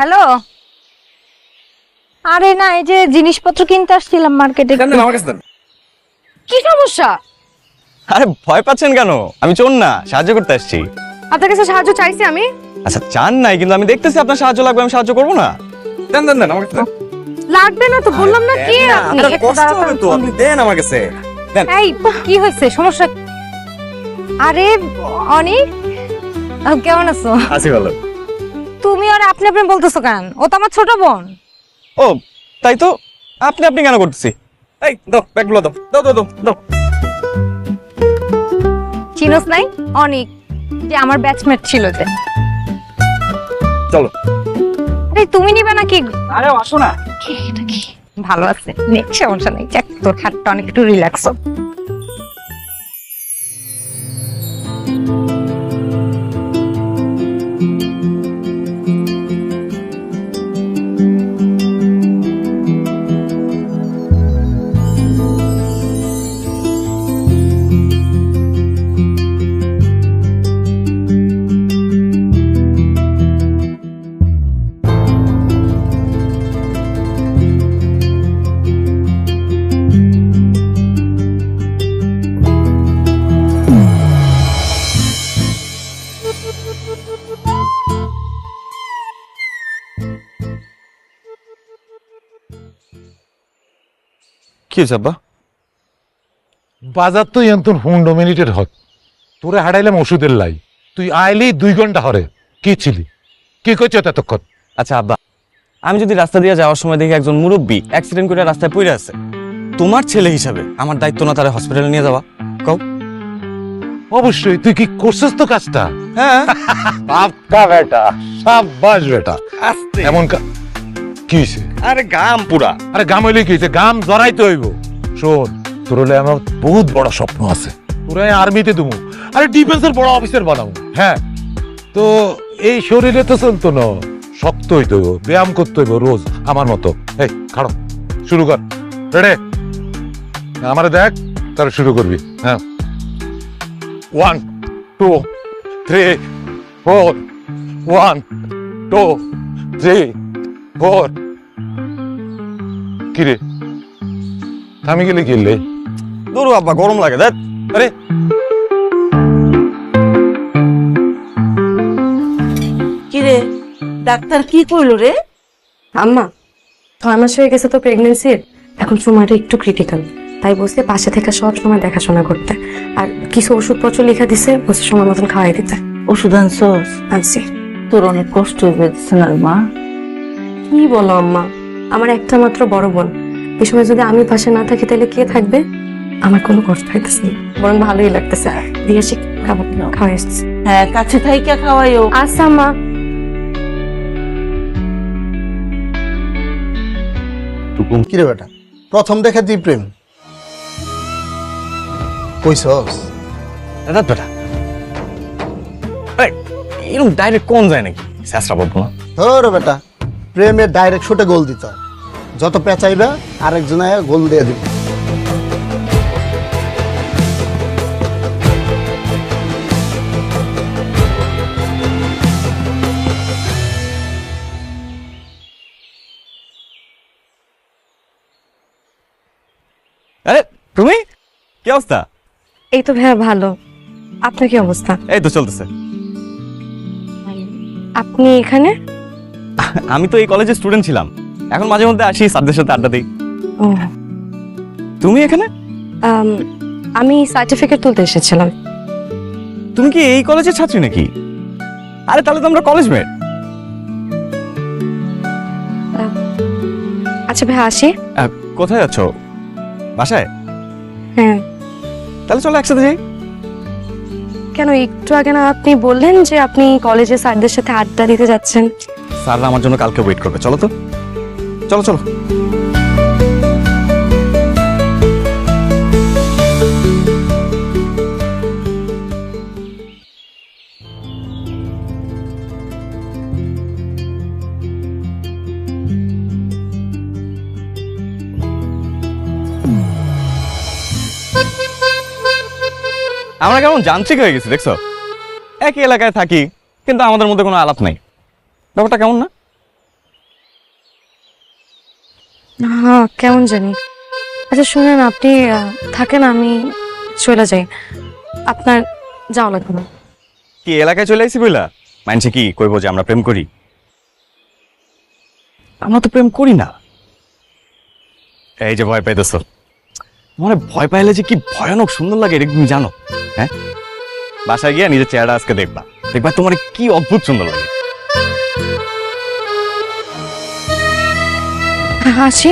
Hello? আরে না এই যে জিনিসপত্র কিনতে আসছিলাম মার্কেটে। দেন দেন আমার কাছে দেন। কি সমস্যা? আরে ভয় পাচ্ছেন কেন? আমি চোর না সাহায্য করতে আসছি। আপনার কাছে সাহায্য চাইছি আমি? আচ্ছা চান নাই কিন্তু আমি দেখতেছি আপনার সাহায্য লাগবে আমি সাহায্য করব না। দেন দেন দেন আমার কাছে দেন। লাগবে না তো বললাম না কি দেন আপনি? আপনার একটু কষ্ট দাঁড়ান। হবে তো আপনি দেন আমার কাছে। দেন। এই কি হয়েছে? সমস্যা আরে অনেক কেমন আছো? আসি ভালো। তুমি আর আপনি আপনি বলতেছো কেন? ও তো আমার ছোট বোন। ও তাই তো? আপনি আপনি কেন করতেছি? এই দাও ব্যাগগুলো দাও। দাও দাও দাও দাও। চিনোস নাই? অনেক যে আমার ব্যাচমেট ছিল যে। চলো। এই তুমি নিবে নাকি? আরে আসো না। কি, এটা কি? ভালো আছে। নে সমস্যা নেই। যাক তোর হাতটা অনেক একটু রিল্যাক্স কি হয়েছে আব্বা? বাজার তো এন্তন মিনিটের হত তোরে হারাইলাম ওষুধের লাই। তুই আইলি দুই ঘণ্টা হরে। কি ছিলি? কি করছ ততক্ষণ আচ্ছা আব্বা আমি যদি রাস্তা দিয়ে যাওয়ার সময় দেখি একজন মুরব্বী অ্যাক্সিডেন্ট করে রাস্তায় পড়ে আছে তোমার ছেলে হিসাবে আমার দায়িত্ব না তারা হসপিটালে নিয়ে যাওয়া। কও। অবশ্যই তুই কি করছিস তো কাজটা? হ্যাঁ। বেটা সাব্বাস বেটা। আস্তে। এমন কা- আরে গাম পুরা। আরে গাম হইলে কি হয়েছে গাম জড়াইতে হইব। শোন তোর হলে আমার বহুত বড় স্বপ্ন আছে। তোরা আর্মিতে দেবো আরে ডিফেন্সের বড় অফিসার বানাবো। হ্যাঁ। তো এই শরীরে তো চলতো না। শক্ত হইতে হইব ব্যায়াম করতে হইব রোজ আমার মতো। এই খাড়ো। শুরু কর। রেডে আমারে দেখ তার শুরু করবি। হ্যাঁ। One two three four one two three four কিরে? থামি গেলে কিনলে দূর আব্বা গরম লাগে দেখ। আরে। কিরে ডাক্তার কি কইলো রে? আম্মা ছয় মাস হয়ে গেছে তো প্রেগনেন্সির এখন সময়টা একটু ক্রিটিক্যাল তাই বসে পাশে থেকে সব সময় দেখাশোনা করতে। আর কিছু ওষুধপত্র লেখা দিছে বসে সময় মতন খাওয়াই দিতে। ওষুধ আনছস? আনছি। তোর অনেক কষ্ট হয়ে যাচ্ছে না মা। কি বলো আম্মা? আমার একটা মাত্র বড় বোন। এই সময় যদি আমি পাশে না থাকি তাহলে কে থাকবে? আমার কোনো কষ্ট হইতেছে না। বরং ভালোই লাগতেছে। দিয়ে আসি খাব খাওয়াই আসছি হ্যাঁ কাছে থাইকা খাওয়াইও। আচ্ছা আম্মা কিরে বেটা? প্রথম দেখে তুই প্রেম। কইছস? দাদা বেটা এই, এরকম ডাইরেক্ট কোন যায় নাকি? শেষরা বলব না। ধর বেটা। প্রেমের ডাইরেক্ট শুটে গোল দিতে হয়। যত পেঁচাইবে আরেকজন গোল দিয়ে দিবে। আরে তুমি? কি অবস্থা? এই তো ভাইয়া ভালো। আপনার কি অবস্থা? এই তো চলতেছে। আপনি এখানে? আমি তো এই কলেজের স্টুডেন্ট ছিলাম। এখন মাঝে মধ্যে আসি স্যারদের সাথে আড্ডা দিই। ও। তুমি এখানে? আম, সার্টিফিকেট তুলতে এসেছিলাম। তুমি কি এই কলেজের ছাত্রী নাকি? আরে তাহলে তো আমরা কলেজ মেট আচ্ছা ভাই আসি। কোথায় যাচ্ছ? বাসায়? হ্যাঁ। তাহলে চলো একসাথে যাই। কেন একটু আগে না আপনি বললেন যে আপনি কলেজে স্যারদের সাথে আড্ডা দিতে যাচ্ছেন। স্যাররা আমার জন্য কালকে ওয়েট করবে। চলো তো। চলো চলো। আমরা কেমন যান্ত্রিক হয়ে গেছি, দেখছ? একই এলাকায় থাকি, কিন্তু আমাদের মধ্যে কোনো আলাপ নাই। ব্যাপারটা কেমন না? হ্যাঁ কেমন জানি। আচ্ছা শুনেন আপনি থাকেন আমি চলে যাই। আপনার যাওয়া লাগবে না। কি এলাকায় চলে আইসি বইলা? মানছে কি কইবো যে আমরা প্রেম করি? আমরা তো প্রেম করি না। এই যে ভয় পাইতেছ। মানে ভয় পাইলে যে কি ভয়ানক সুন্দর লাগে এটা তুমি জানো? হ্যাঁ? বাসায় গিয়ে নিজের চেহারা আজকে দেখবা। দেখবা তোমার কি অদ্ভুত সুন্দর লাগে। আসি